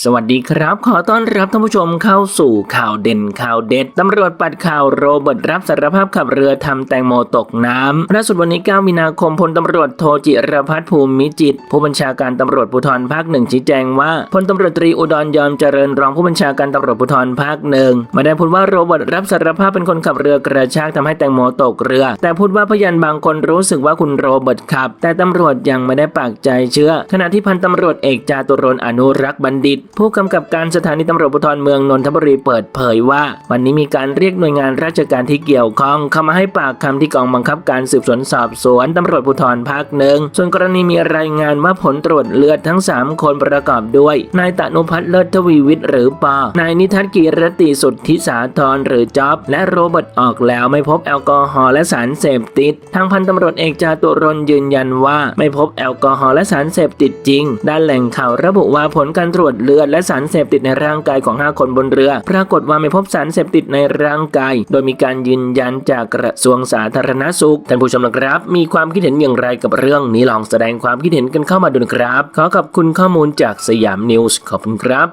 สวัสดีครับ ขอต้อนรับท่านผู้ชมเข้าสู่ข่าวเด่นข่าวเด็ดตำรวจปัดข่าวโรเบิร์ตรับสารภาพขับเรือทำแตงโมตกน้ำล่าสุดวันนี้ 9 มีนาคมพลตำรวจโทจิรพัฒน์ภูมิจิต ผู้บัญชาการตำรวจภูธรภาคหนึ่งชี้แจงว่าพลตำรวจตรีอุดรยอมเจริญรองผู้บัญชาการตำรวจภูธรภาคหนึ่งไม่ได้พูดว่าโรเบิร์ตรับสารภาพเป็นคนขับเรือกระชากทำให้แตงโมตกเรือ แต่พูดว่าพยานบางคนรู้สึกว่าคุณโรเบิร์ตขับ แต่ตำรวจยังไม่ได้ปากใจเชื่อ ขณะที่พันตำรวจเอกจาตุรนอนุรักษ์บัณฑิตผู้กำกับการสถานีตำรวจภูธรเมืองนนทบุรีเปิดเผยว่า วันนี้มีการเรียกหน่วยงานราชการที่เกี่ยวข้อง เข้ามาให้ปากคำที่กองบังคับการสืบสวนสอบสวนตำรวจภูธรภาคหนึ่งส่วนกรณีมีรายงานว่าผลตรวจเลือดทั้ง 3 คนประกอบด้วยนายตะนุพัฒน์เลิศทวีวิทย์หรือปอนายนิทัศกีรติสุทธิสาธรหรือจ๊อบ และโรเบิร์ตออกแล้วไม่พบแอลกอฮอล์และสารเสพติด ทางพันตำรวจเอกจาตุรนยืนยันว่า ไม่พบแอลกอฮอล์และสารเสพติดจริง ด้านแหล่งข่าวระบุว่าผลการตรวจเลือดลือดและสารเสพติดในร่างกายของ 5 คนบนเรือ ปรากฏว่าไม่พบสารเสพติดในร่างกาย โดยมีการยืนยันจากกระทรวงสาธารณสุข ท่านผู้ชมนะครับ มีความคิดเห็นอย่างไรกับเรื่องนี้ลองแสดงความคิดเห็นกันเข้ามาดูนะครับ ขอขอบคุณข้อมูลจากสยามนิวส์ขอบคุณครับ